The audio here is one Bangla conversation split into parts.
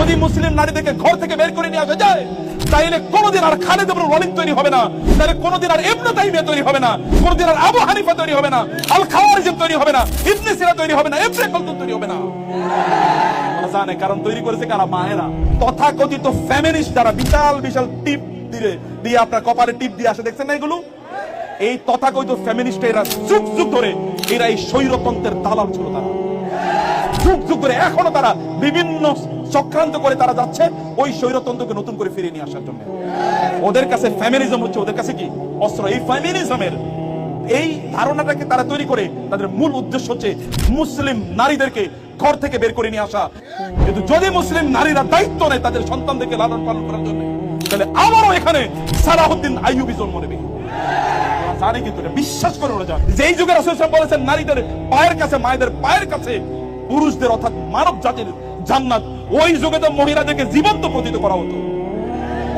যদি মুসলিম নারীদেরকে ঘর থেকে বের করে নিয়ে আসা যায়, তাইলে কোনোদিন আর খালেদ ইবনে ওয়ালিদ তৈরি হবে না তাহলে কোনোদিন আর ইবনে তাইমিয়া তৈরি হবে না, কোনোদিন আর আবু হানিফা তৈরি হবে না, আল খাওয়ারিজম তৈরি হবে না, ইবনে সিনা তৈরি হবে না, ইবনে খালদুন তৈরি হবে না। জানে, কারণ তৈরি করেছে কারা? মায়েরা। তথাকথিত ফ্যামিনিস্ট যারা বিশাল বিশাল টিপ দিয়ে দিয়ে আপনার কপালে টিপ দিয়ে আসে, দেখছেন না এগুলো? এই তথাকথিত ফ্যামিনিস্ট এরা যুগ যুগ ধরে এরা এই স্বৈরতন্ত্রের দালাল ছিল তারা। যুগ যুগ ধরে এখনও তারা বিভিন্ন চক্রান্ত করে তারা যাচ্ছে ওই স্বৈরতন্ত্রকে নতুন করে ফিরিয়ে নিয়ে আসার জন্য। ওদের কাছে ফ্যামিনিজম হচ্ছে, ওদের কাছে কি? অস্ত্র। এই ফ্যামিনিজমের এই ধারণাটাকে তারা তৈরি করে তাদের মূল উদ্দেশ্য হচ্ছে মুসলিম নারীদেরকে ঘর থেকে বের করে নিয়ে আসা। কিন্তু যদি মুসলিম নারীরা দায়িত্ব নেয় তাদের সন্তানদেরকে লালন পালন করার জন্য, তাহলে আবারও এখানে সালাহুদ্দিন আইয়ুবি জন্ম নেবে। জানে কিন্তু বিশ্বাস করে ওরা জানে। যেই যুগে রাসূল বলেছেন, নারীদের পায়ের কাছে, মায়েদের পায়ের কাছে, পুরুষদের অর্থাৎ মানব জাতির জান্নাত ওই যুগে তো মহিলাদেরকে জীবন্ত প্রতীত করা হতো।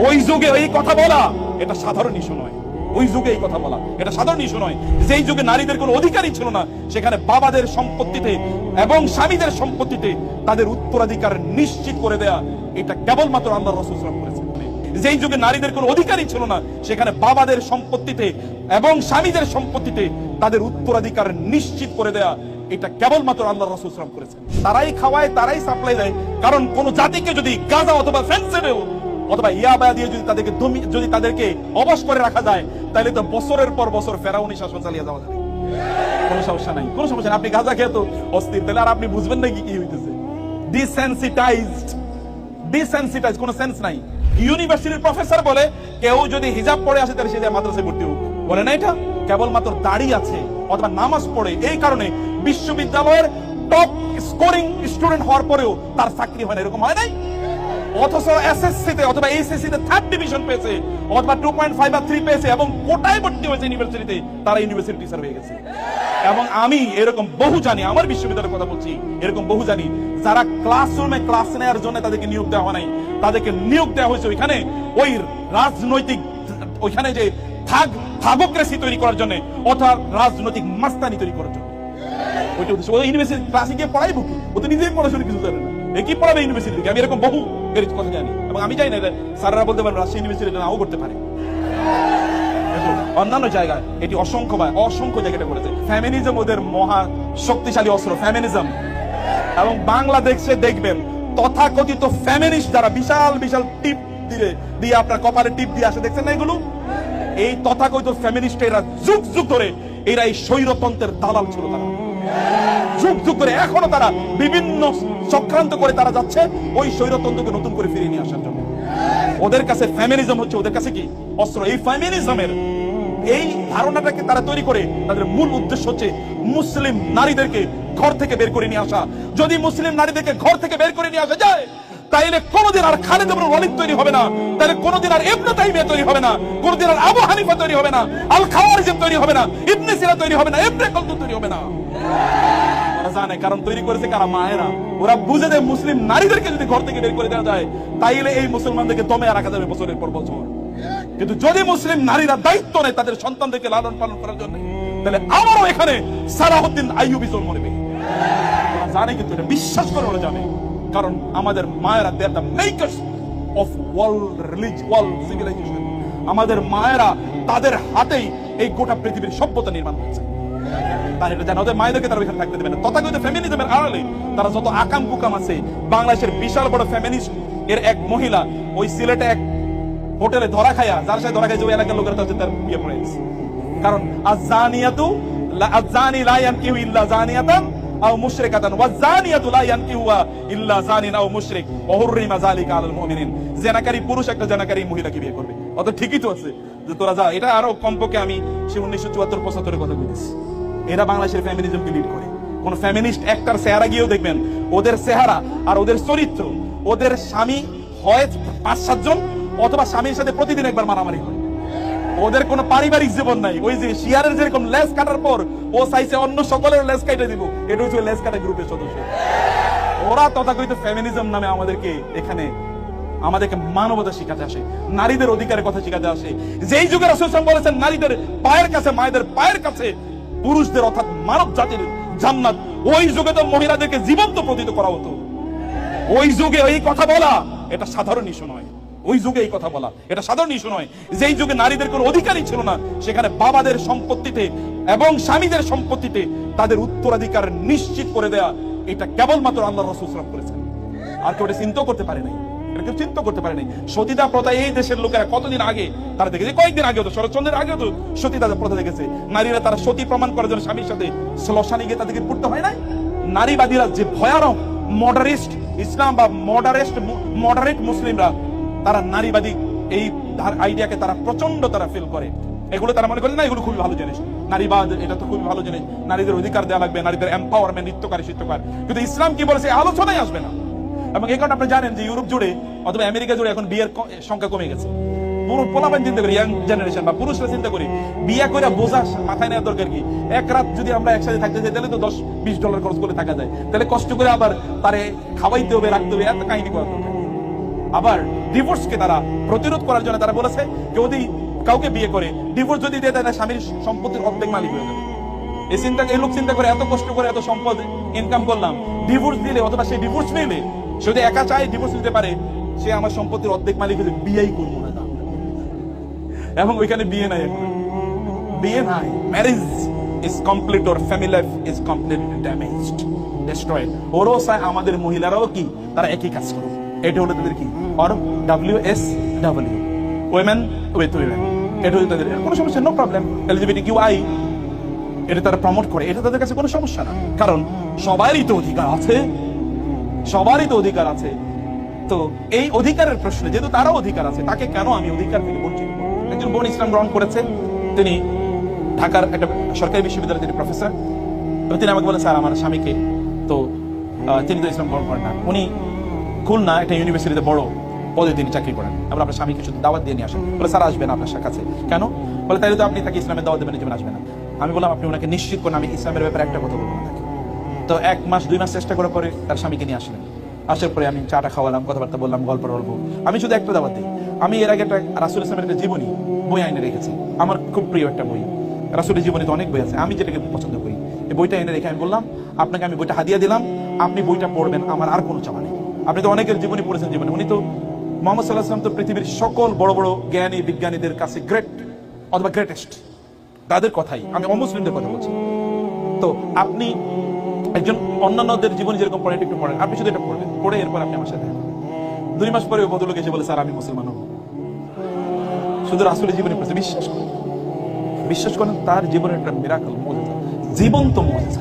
ওই যুগে এই কথা বলা, এটা সাধারণ ইস্যু নয়। ওই যুগে এই কথা বলা, এটা সাধারণ ইস্যু নয়। যেই যুগে নারীদের কোনো অধিকারই ছিল না, সেখানে বাবাদের সম্পত্তিতে এবং স্বামীদের সম্পত্তিতে তাদের উত্তরাধিকার নিশ্চিত করে দেয়া, এটা কেবলমাত্র আল্লাহ রসুল সাল্লাল্লাহু আলাইহি ওয়াসাল্লাম করেছেন। যেই যুগে নারীদের কোনো অধিকারই ছিল না, সেখানে বাবাদের সম্পত্তিতে এবং স্বামীদের সম্পত্তিতে তাদের উত্তরাধিকার নিশ্চিত করে দেয়া এটা কেবলমাত্র আল্লাহ রসুল সাল্লাম করেছেন। তারাই খাওয়ায়, তারাই সাপ্লাই দেয়। কারণ কোন জাতিকে যদি গাজা অথবা ফেন্সেবেল অথবা ইয়াবা দিয়ে যদি তাদেরকে যদি তাদেরকে অবশ করে রাখা যায়, তাহলে তো বছরের পর বছর ফেরাউনি শাসন চালিয়ে যাওয়া যাবে। সমস্যা নাই। সমস্যা নাই। আপনি গাজা খেয়ে তো অস্থির। তাহলে আর আপনি বুঝবেন না কি হইতেছে। ডিসেন্সিটাইজড ডিসেন্সিটাইজ কোনো সেন্স নাই। ইউনিভার্সিটির প্রফেসর বলে, কেউ যদি হিজাব পড়ে আসে, তাহলে সে মাদ্রাসায় ভর্তি হোক। বলে না এটা? কেবলমাত্র দাড়ি আছে অথবা নামাজ পড়ে, এই কারণে বিশ্ববিদ্যালয়ের টপ স্কোরিং স্টুডেন্ট হওয়ার পরেও তার চাকরি হয় না। এরকম হয় নাই? অথচ এসএসসি তে অথবা এইচএসসি তে থার্ড ডিভিশন পেয়েছে, অথবা টু পয়েন্ট ফাইভ বা থ্রি পেয়েছে এবং কোটায় ভর্তি হয়েছে ইউনিভার্সিটিতে তারা ইউনিভার্সিটি টিচার হয়ে গেছে। এবং আমি এরকম বহু জানি, আমার বিশ্ববিদ্যালয়ের কথা বলছি, এরকম বহু জানি, যারা ক্লাসরুমে ক্লাস নেওয়ার জন্য তাদেরকে নিয়োগ দেওয়া হয় নাই, তাদেরকে নিয়োগ দেওয়া হয়েছে ওইখানে, ওই রাজনৈতিক, ওইখানে যে থাক থাগোক্রেসি তৈরি করার জন্য অথবা রাজনৈতিক মাস্তানি তৈরি করার জন্য। ওইটা উদ্দেশ্য ও ইউনিভার্সিটি ক্লাসে গিয়ে পড়াই বুকি ও তো নিজেই পড়াশোনা কিছু জানে না। পড়াবে ইউনিভার্সিটি আমি এরকম বহু এর কথা জানি। এবং আমি জানি না স্যাররা বলতে পারেন রাজশাহী ইউনিভার্সিটি নাও করতে পারে। অন্যান্য জায়গায় এটি অসংখ্য বা অসংখ্য জায়গাটা করেছে ফ্যামিনিজম ওদের মহা শক্তিশালী অস্ত্র ফ্যামিনিজম এবং বাংলাদেশে দেখবেন, তথাকথিত ফ্যামিনিস্ট যারা বিশাল বিশাল টিপ দিয়ে দিয়ে আপনার কপালে টিপ দিয়ে আসে, দেখছেন না এগুলো? এই তথাকথিত ফ্যামিনিস্ট এরা যুগ যুগ ধরে এরা এই স্বৈরতন্ত্রের দালাল ছিল তারা। যুগ যুগ ধরে এখনও তারা বিভিন্ন চক্রান্ত করে তারা যাচ্ছে ওই স্বৈরতন্ত্রকে নতুন করে ফিরিয়ে নিয়ে আসার জন্য। ওদের কাছে ফ্যামিলিজম হচ্ছে, ওদের কাছে কি? অস্ত্র। এই ফ্যামিলিজমের এই ধারণাটাকে তারা তৈরি করে তাদের মূল উদ্দেশ্য হচ্ছে মুসলিম নারীদেরকে ঘর থেকে বের করে নিয়ে আসা। যদি মুসলিম নারীদেরকে ঘর থেকে বের করে নিয়ে আসা যায় তাইলে কোনোদিন আর খালেদ ইবনে ওয়ালিদ তৈরি হবে না। তাহলে কোনোদিন আর ইবনে তাইমিয়া তৈরি হবে না। কোনোদিন আর আবু হানিফা তৈরি হবে না। আল খাওয়ারিজম তৈরি হবে না। ইবনে সিনা তৈরি হবে না। ইবনে খালদুন তৈরি হবে না। জানে, কারণ তৈরি করেছে কারা? মায়েরা। ওরা বুঝে মুসলিম নারীদেরকে যদি ঘর থেকে বের করে দেওয়া যায়, তাইলে এই মুসলমানদেরকে দমে রাখা যাবে বছরের পর বছর। কিন্তু যদি মুসলিম নারীরা দায়িত্ব নেয় তাদের সন্তানদেরকে লালন পালন করার জন্য, তাহলে আবারও এখানে সালাহুদ্দিন আইয়ুবি জন্ম নেবে। জানে কিন্তু এটা, বিশ্বাস করে ওরা জানে। কারণ আমাদের মায়েরা they are the makers of world release, world civilisation. আমাদের মায়েরা তাদের হাতেই এই গোটা পৃথিবীর সভ্যতা নির্মাণ হয়েছে তারা এটা মায়েদেরকে তারা থাকতে দেবে না। তথাকথিত ফেমিনিজমের আড়ালে তারা যত আকাম কুকাম আছে, বাংলাদেশের বিশাল বড় ফেমিনিস্ট এর এক মহিলা ওই সিলেটে এক হোটেলে ধরা খায়া, যার সাথে ধরা খাইছে ওই এলাকার লোকেরা তার তার বিয়ে পড়ে কারণ আজানিয়াতু আজানি লা ইয়ানকিহু ইল্লা জানিয়াতান আও পুরুষ একটা মহিলাকে বিয়ে করবে। অত ঠিকই তো আছে যে তোরা যা, এটা আরও কমপক্ষে আমি সে উনিশশো চুয়াত্তর পঁচাত্তরের কথা বলতেছি এরা বাংলাদেশের ফ্যামিনিজমকে লিড করে। কোন ফ্যামিনিস্ট একটার চেহারা গিয়েও দেখবেন, ওদের চেহারা আর ওদের চরিত্র, ওদের স্বামী হয় পাঁচ সাতজন, অথবা স্বামীর সাথে প্রতিদিন একবার মারামারি হয়। ওদের কোনো পারিবারিক জীবন নাই। ওই যে শিয়ারের যেরকম লেস কাটার পর, ও চাইছে অন্য সকলের লেস কাটে দিব। এটা হচ্ছে লেস কাটা গ্রুপের সদস্য। ওরা তথাকথিত ফেমিনিজম নামে আমাদেরকে এখানে, আমাদেরকে মানবতা শিখাতে আসে, নারীদের অধিকারের কথা শিখাতে আসে। যেই যুগে রাসূল বলেছেন নারীদের পায়ের কাছে, মায়েদের পায়ের কাছে, পুরুষদের অর্থাৎ মানব জাতির জান্নাত, ওই যুগে তো মহিলাদেরকে জীবন্ত প্রতীত করা হতো। ওই যুগে এই কথা বলা, এটা সাধারণ ইস্যু নয়। ওই যুগে এই কথা বলা। এটা সাধারণ ইস্যু নয়। যেই যুগে নারীদের কোনো অধিকারই ছিল না, সেখানে বাবাদের সম্পত্তিতে এবং স্বামীদের সম্পত্তিতে তাদের উত্তরাধিকার নিশ্চিত করে দেয়া, এটা কেবলমাত্র আল্লাহ রসুল সাল্লাম করেছেন। আর কেউ এটা করতে পারে নাই। এটা কেউ চিন্তা করতে পারে নাই। সতীদা প্রথা এই দেশের লোকেরা কতদিন আগে, তারা দেখেছে কয়েকদিন আগে তো, শরৎচন্দ্রের আগে তো সতীদা প্রথা দেখেছে। নারীরা তারা সতী প্রমাণ করার জন্য স্বামীর সাথে গিয়ে তাদেরকে পড়তে হয় না নারীবাদীরা যে ভয়ানক মডারিস্ট ইসলাম বা মডারেস্ট মডারেট মুসলিমরা তারা নারীবাদী, এই আইডিয়াকে তারা প্রচণ্ড তারা ফিল করে। এগুলো তারা মনে করে না, এগুলো খুবই ভালো জিনিস। নারীবাদ, এটা তো খুবই ভালো জিনিস। নারীদের অধিকার দেওয়া লাগবে, নারীদের এম্পাওয়ারমেন্ট নিত্যকারী শিত্যকার কিন্তু ইসলাম কি বলেছে আলোচনায় আসবে না। এবং এই কারণে আপনি জানেন যে ইউরোপ জুড়ে, অথবা আমেরিকা জুড়ে এখন বিয়ের সংখ্যা কমে গেছে। পুরো পোলাপান চিন্তা করি ইয়াং জেনারেশন বা পুরুষরা চিন্তা করি, বিয়ে করে বোঝা মাথায় নেওয়ার দরকার কি? এক রাত যদি আমরা একসাথে থাকতে চাই তাহলে তো দশ বিশ ডলার খরচ করে থাকা যায়। তাহলে কষ্ট করে আবার তারে খাওয়াইতে হবে, রাখতে হবে, এত কাহিনী নেই। আবার ডিভোর্সকে তারা প্রতিরোধ করার জন্য তারা বলেছে, যদি কাউকে বিয়ে করে ডিভোর্স যদি দেয় তাহলে স্বামীর সম্পত্তির অর্ধেক মালিক হয়ে যাবে। এই চিন্তা এই লোক চিন্তা করে এত কষ্ট করে এত সম্পদ ইনকাম করলাম। ডিভোর্স দিলে, অথবা সে ডিভোর্স নিলে সে যদি একা চায় ডিভোর্স নিতে পারে, সে আমার সম্পত্তির অর্ধেক মালিক হলে বিয়েই করব না এবং ওইখানে বিয়ে নাই বিয়ে নাই। Marriage is complete or family life is complete damaged destroyed ওরও চায় আমাদের মহিলারাও কি? তারা একই কাজ করুক। এটা হলো তাদের কি? Or W S W women with women এটা হলো তাদের, কোনো সমস্যা no problem LGBT Q I এটা তারা প্রমোট করে, এটা তাদের কাছে কোনো সমস্যা না। কারণ সবারই তো অধিকার আছে, সবারই তো অধিকার আছে। তো এই অধিকারের প্রশ্নে, যেহেতু তারও অধিকার আছে, তাকে কেন আমি অধিকার থেকে বঞ্চিত? একজন বোন ইসলাম গ্রহণ করেছে, তিনি ঢাকার একটা সরকারি বিশ্ববিদ্যালয়ের তিনি প্রফেসর তিনি আমাকে বলেন স্যার, আমার স্বামীকে তো তিনি তো ইসলাম গ্রহণ করেন না। উনি খুলনা একটা ইউনিভার্সিটিতে বড় পদে তিনি চাকরি করেন। আবার আপনার স্বামীকে শুধু দাওয়াত দিয়ে নিয়ে আসেন বলে, স্যার, আসবেন আপনার কাছে। কেন? বলে তাহলে তো আপনি তাকে ইসলামের দাওয়াত দেবেন যেমন আসবে না। আমি বললাম, আপনি ওনাকে নিশ্চিত করেন, আমি ইসলামের ব্যাপারে একটা কথা বলব তো এক মাস, দুই মাস চেষ্টা করার পরে তার স্বামীকে নিয়ে আসলেন। আসার পরে আমি চাটা খাওয়ালাম, কথাবার্তা বললাম, গল্প গল্প আমি শুধু একটা দাওয়াত দিই। আমি এর আগে একটা রাসুল ইসলামের একটা জীবনী, বই আইনে রেখেছি। আমার খুব প্রিয় একটা বই। রাসুলের জীবনীতে অনেক বই আছে। আমি যেটাকে পছন্দ করি। এই বইটা এনে রেখে আমি বললাম, আপনাকে আমি বইটা হাদিয়া দিলাম। আপনি বইটা পড়বেন, আমার আর কোনো চাওয়া নেই। আপনি তো অনেকের জীবনী পড়েছেন জীবনে। উনি তো মোহাম্মদ সাল্লাহ সাল্লাম তো পৃথিবীর সকল বড় বড় জ্ঞানী বিজ্ঞানীদের কাছে গ্রেট অথবা গ্রেটেস্ট তাদের কথাই। আমি অমুসলিমদের কথা বলছি। তো আপনি একজন অন্যান্যদের জীবনে যেরকম পড়েন, একটু পড়েন। আপনি শুধু এটা পড়বেন। পড়ে এরপর আপনি আমার সাথে দুই মাস পরে ভদ্রলোক এসে বলে, স্যার, আমি মুসলমান হব। শুধু রাসুলের জীবনে পড়েছে। বিশ্বাস করেন। বিশ্বাস করেন, তার জীবনের একটা মিরাকল মজা জীবন্ত মজা